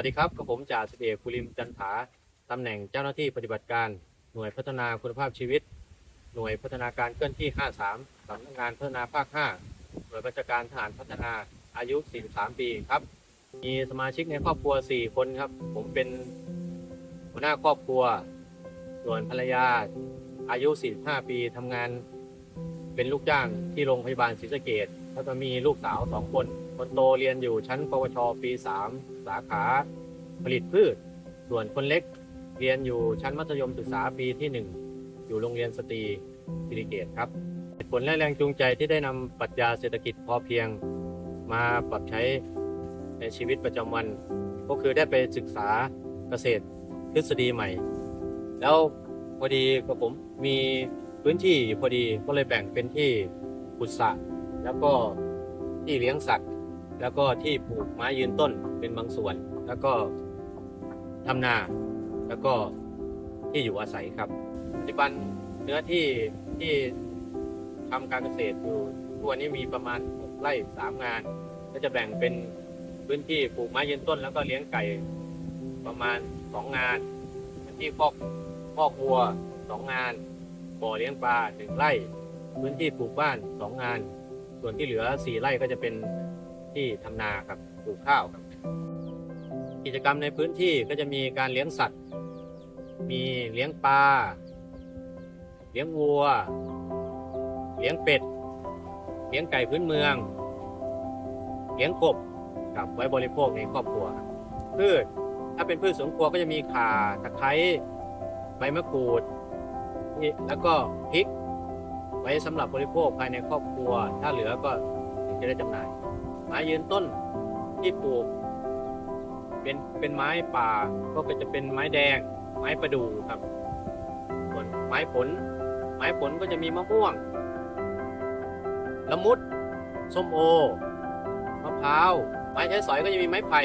วัสดีครับกับผมจ่าสิบเอกภูริมจันถาตำแหน่งเจ้าหน้าที่ปฏิบัติการหน่วยพัฒนาคุณภาพชีวิต หน่วยพัฒนาการเคลื่อนที่ 53สำนักงานพัฒนาภาค 5 หน่วยบัญชาการทหารพัฒนาอายุ 43 ปีครับ มีสมาชิกในครอบครัว 4 คนครับ ผมเป็นหัวหน้าครอบครัว ส่วนภรรยาอายุ 45 ปีทำงานเป็นลูกจ้างที่โรงพยาบาลศรีสะเกดแล้วก็มีลูกสาวสองคน คนโตเรียนอยู่ชั้นปวชปี3สาขาผลิตพืช ส่วนคนเล็กเรียนอยู่ชั้นมัธยมศึกษาปีที่1อยู่โรงเรียนสตรีศรีเกตครับเหตุผลและแรงจูงใจที่ได้นำปรัชญาเศรษฐกิจพอเพียงมาปรับใช้ในชีวิตประจำวัน ก็คือได้ไปศึกษาเกษตรทฤษฎีใหม่ แล้วพอดีกับผมมีพื้นที่พอดีก็เลยแบ่งเป็นที่ขุดสระแล้วก็ที่เลี้ยงสัตว์ แล้วก็ที่ปลูกไม้ยืนต้นเป็นบางส่วน แล้วก็ทำนา แล้วก็ที่อยู่อาศัยครับ ปัจจุบันเนื้อที่ที่ทำการเกษตรอยู่ทุกวันนี้มีประมาณ6ไร่สามงาน ก็จะแบ่งเป็นพื้นที่ปลูกไม้ยืนต้น แล้วก็เลี้ยงไก่ประมาณสองานพื้นที่คอกคอกวัวสองาน บ่อเลี้ยงปลาหนึ่งไร่ พื้นที่ปลูกบ้านสองาน ส่วนที่เหลือสี่ไร่ก็จะเป็น ที่ทำนาครับปลูกข้าวครับ กิจกรรมในพื้นที่ก็จะมีการเลี้ยงสัตว์ มีเลี้ยงปลาเลี้ยงวัว เลี้ยงเป็ด เลี้ยงไก่พื้นเมือง เลี้ยงกบกับไว้บริโภคในครอบครัวพืชถ้าเป็นพืชสวนครัวก็จะมีข่าตะไคร้ใบมะกรูดแล้วก็พริก ไว้สำหรับบริโภคภายในครอบครัว ถ้าเหลือก็จะได้จำหน่าย ไม้ยืนต้นที่ปลูก เป็นเป็นไม้ป่าก็จะเป็นไม้แดง ไม้ประดู่ครับ ส่วนไม้ผล ไม้ผลก็จะมีมะม่วง ละมุด ส้มโอ มะพร้าว ไม้ใช้สอยก็จะมีไม้ไผ่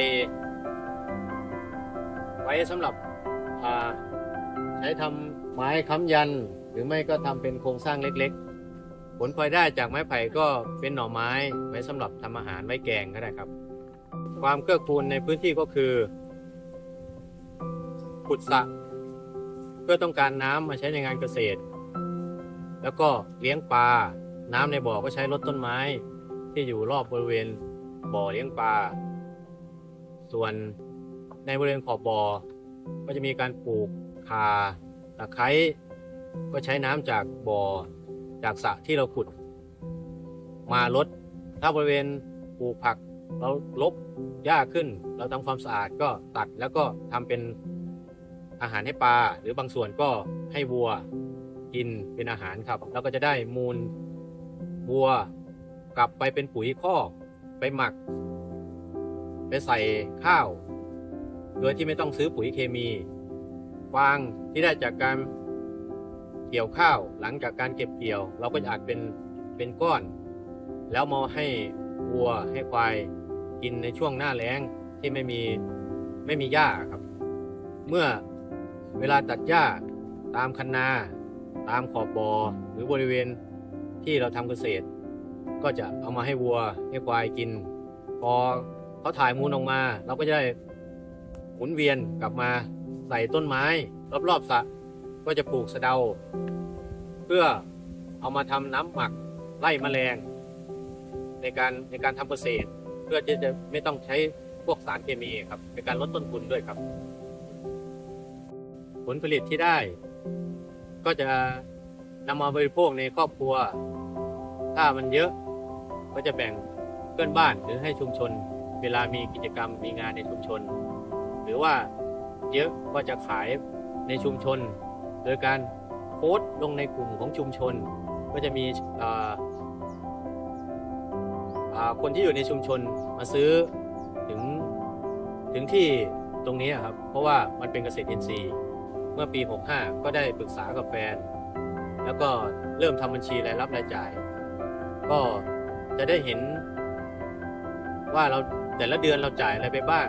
ไว้สำหรับใช้ทำไม้ค้ำยัน หรือไม่ก็ทำเป็นโครงสร้างเล็กๆ ผลพลอยได้จากไม้ไผ่ก็เป็นหน่อไม้ไว้สำหรับทำอาหารไว้แกงก็ได้ครับ ความเกื้อกูลในพื้นที่ก็คือ ขุดสระเพื่อต้องการน้ำมาใช้ในงานเกษตร แล้วก็เลี้ยงปลา น้ำในบ่อก็ใช้รดต้นไม้ ที่อยู่รอบบริเวณบ่อเลี้ยงปลา ส่วนในบริเวณขอบบ่อ ก็จะมีการปลูกข่าตะไคร้ก็ใช้น้ำจากบ่อ จากสระที่เราขุด มาลด ถ้าบริเวณปลูกผัก เราลบหญ้าขึ้น เราทำความสะอาดก็ตัดแล้วก็ทำเป็นอาหารให้ปลา หรือบางส่วนก็ให้วัวกินเป็นอาหารครับ แล้วก็จะได้มูลวัวกลับไปเป็นปุ๋ยคอกไปหมัก ไปใส่ข้าว โดยที่ไม่ต้องซื้อปุ๋ยเคมี ฟางที่ได้จากการ กี่ยวข้าว หลังจากการเก็บเกี่ยว เราก็จะอัดเป็นเป็นก้อน แล้วมาให้วัวให้ควายกินในช่วงหน้าแล้งที่ไม่มีไม่มีหญ้าครับ เมื่อเวลาตัดหญ้าตามคันนา ตามขอบบ่อหรือบริเวณที่เราทำเกษตร ก็จะเอามาให้วัวให้ควายกิน พอเขาถ่ายมูลออกมา เราก็จะได้หมุนเวียนกลับมาใส่ต้นไม้ รอบๆสระ ก็จะปลูกสะเดา เพื่อเอามาทำน้ำหมักไล่แมลง ในการในการทำเกษตร เพื่อที่จะไม่ต้องใช้พวกสารเคมีครับเป็นการลดต้นทุนด้วยครับ ผลผลิตที่ได้ ก็จะนำมาบริโภคในครอบครัว ถ้ามันเยอะก็จะแบ่งเพื่อนบ้านหรือให้ชุมชน เวลามีกิจกรรมมีงานในชุมชน หรือว่าเยอะก็จะขายในชุมชน โดยการโพสต์ลงในกลุ่มของชุมชน ก็จะมีคนที่อยู่ในชุมชนมาซื้อถึงถึงที่ตรงนี้ครับ เพราะว่ามันเป็นเกษตรอินทรีย์ เมื่อปี 65 ก็ได้ปรึกษากับแฟน แล้วก็เริ่มทำบัญชีรายรับรายจ่าย ก็จะได้เห็นว่าเราแต่ละเดือนเราจ่ายอะไรไปบ้าง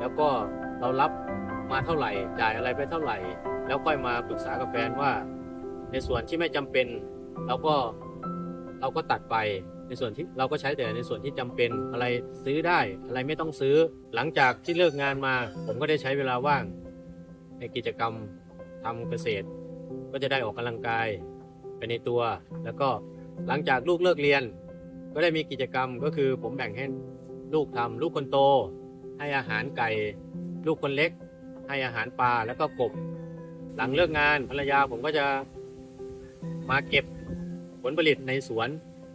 แล้วก็เรารับมาเท่าไหร่ จ่ายอะไรไปเท่าไหร่ แล้วค่อยมาปรึกษากับแฟนว่า ในส่วนที่ไม่จำเป็นเราก็เราก็ตัดไปในส่วนที่เราก็ใช้แต่ในส่วนที่จำเป็นอะไรซื้อได้อะไรไม่ต้องซื้อ หลังจากที่เลิกงานมา ผมก็ได้ใช้เวลาว่าง ในกิจกรรมทำเกษตร ก็จะได้ออกกำลังกายไปในตัว แล้วก็หลังจากลูกเลิกเรียน ก็ได้มีกิจกรรมก็คือผมแบ่งให้ลูกทำลูกคนโต ให้อาหารไก่ ลูกคนเล็ก ให้อาหารปลาแล้วก็กบ หลังเลิกงานภรรยาผมก็จะมาเก็บผลผลิตในสวน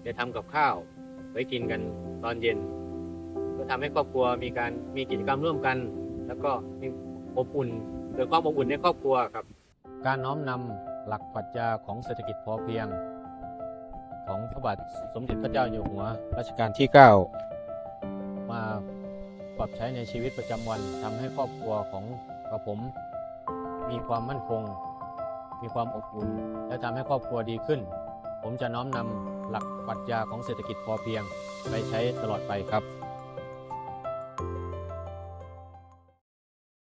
จะทำกับข้าวไว้กินกันตอนเย็น ก็ทำให้ครอบครัวมีการมีกิจกรรมร่วมกัน แล้วก็มีอบอุ่นเกิดความอบอุ่นในครอบครัวครับ การน้อมนำหลักปรัชญาของเศรษฐกิจพอเพียง ของพระบาทสมเด็จพระเจ้าอยู่หัวรัชกาลที่ 9 มาปรับใช้ในชีวิตประจำวันทำให้ครอบครัวของกระผม มีความมั่นคง มีความอบอุ่น และทำให้ครอบครัวดีขึ้น ผมจะน้อมนำหลักปรัชญาของเศรษฐกิจพอเพียง ไปใช้ตลอดไปครับ